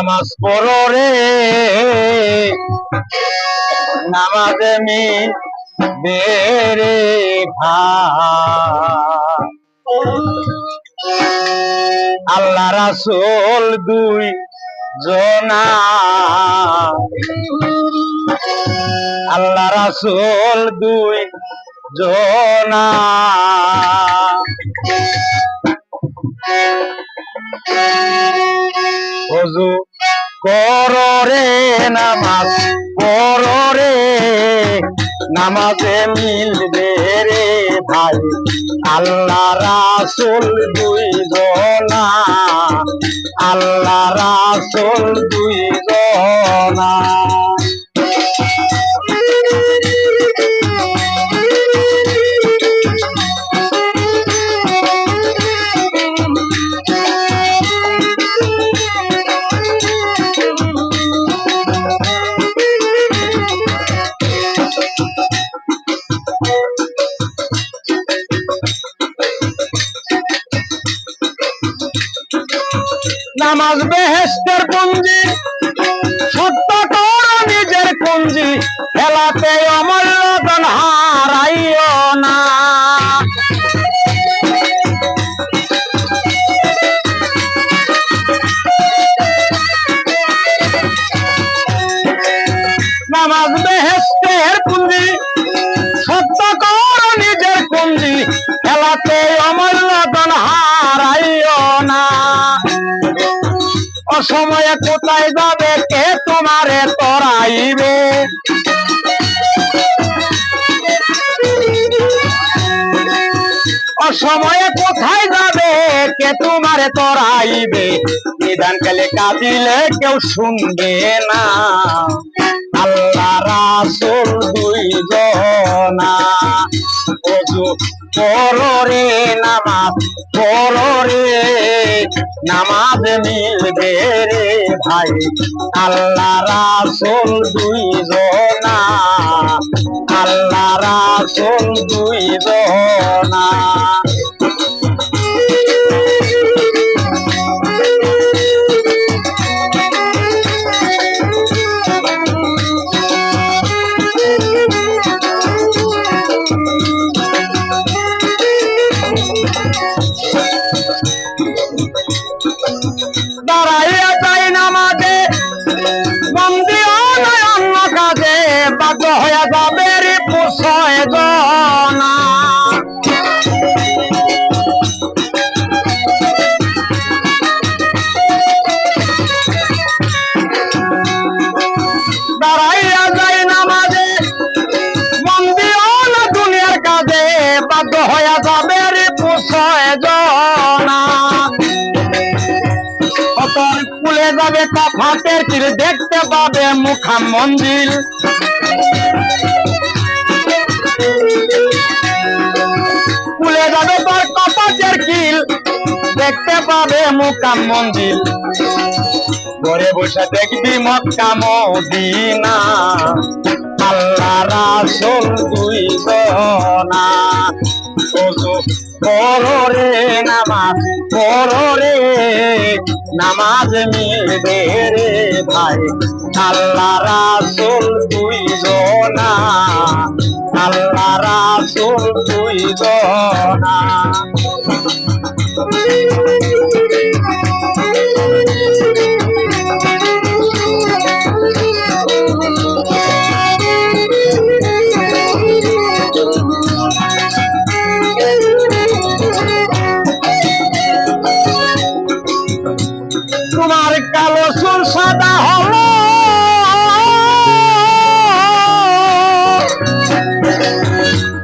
নামাজ পড়ো রে। নামাজে মি বেরে আল্লাহ রাসূল দুই জনা। আল্লাহ রাসূল দুই জনা। ওযু করো নামাজ, করে নামাজে মিলবে রে ভাই, আল্লাহ রাসুল দুই জনা আল্লাহ রাসুল দুই জনা নামাজ বেহেস্তের পুঞ্জি সত্য কর নিজের পুঞ্জি খেলাতে অমূল্য ধন হারাইও না। সত্য কর নিজের পুঞ্জি খেলাতে অমূল্য ধন হারাইও অসময়ে কোথায় যাবে? কে তোমারে তরাইবে? অসময়ে কোথায় যাবে? কে তোমারে তরাইবে? নিদান কালে কাঁদিলে কেউ শুনবে না। আল্লাহ রাসুল দুই জনা পড়ো রে নামাজ পড়ো রে নামাজ মিলবে রে ভাই। আল্লাহ রাসুল দুই জনা আল্লাহ রাসুল দুই জনা যাবে কফাতের কিল, দেখতে পাবে মুখা মঞ্জিল। খুলে যাবে তোর কপাতের কিল, দেখতে পাবে মুখা মঞ্জিল। ঘরে বসে দেখবি মক্কা মদিনা আল্লাহ রাসূল দুই ওজো পড়ো রে নামাজ পড়ো রে নামাজ মিলবে রে ভাই। আল্লাহ রাসুল দুই না আল্লাহ রাসুল দুই জনা। কালো চুল সাদা হলো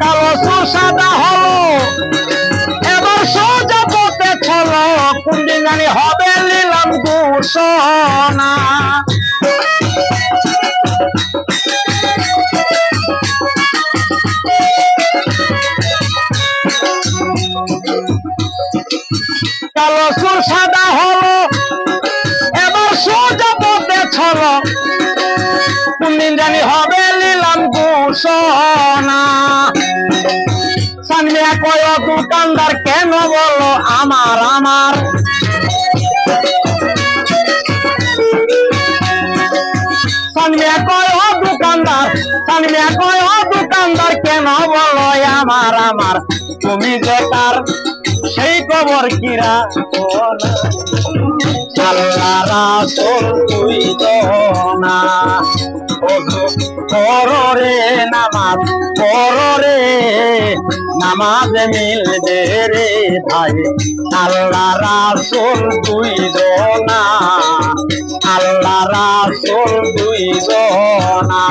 কালো চুল সাদা হলো এবার সোজা পথে চলো কুন্ডিং জানি হবে নিলাম ঘোষণা। কালো চুল দোকানদার কেন বলো আমার আমার? সানমিয়া কয় দোকানদার সানমিয়া কয় দোকানদার কেন বলো আমার আমার? তুমি যে তার সেই কবর কিরা আল্লাহ তুই না। কররে নামাজ পররে নামাজ মিলবে রে ভাই। আল্লাহ রাসুল দুই জনা, আল্লাহ রাসুল দুই না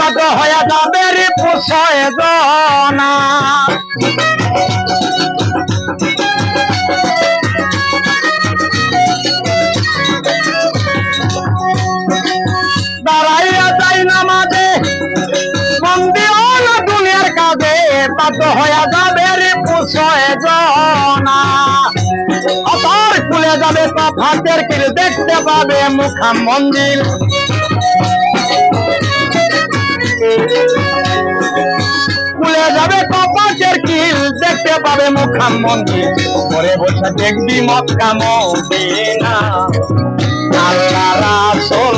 কাজে বাদ হয়ে যাবে রে পোষয় না দাঁড়াইয়া যায় না মাঝে বন্দি হলো দুনিয়ার কাজে বাধ্য হয়ে যাবে রে পুষয় জনা। অতর খুলে যাবে ফাঁকের কিল, দেখতে পাবে মুখা মন্দির দেখতে পাবে মুখা মন্দির ঘরে বসে দেখবি মক্কা মদিনা আল্লাহ রাসূল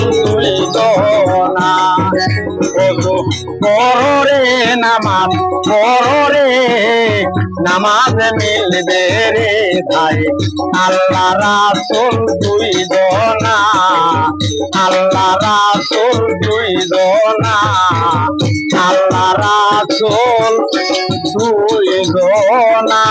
নামাজ কররে নামাজ মিলবে রে ভাই। আল্লাহ রাসূল তুই না। আল্লাহ রাসূল তুই না। আল্লাহ রাসূল না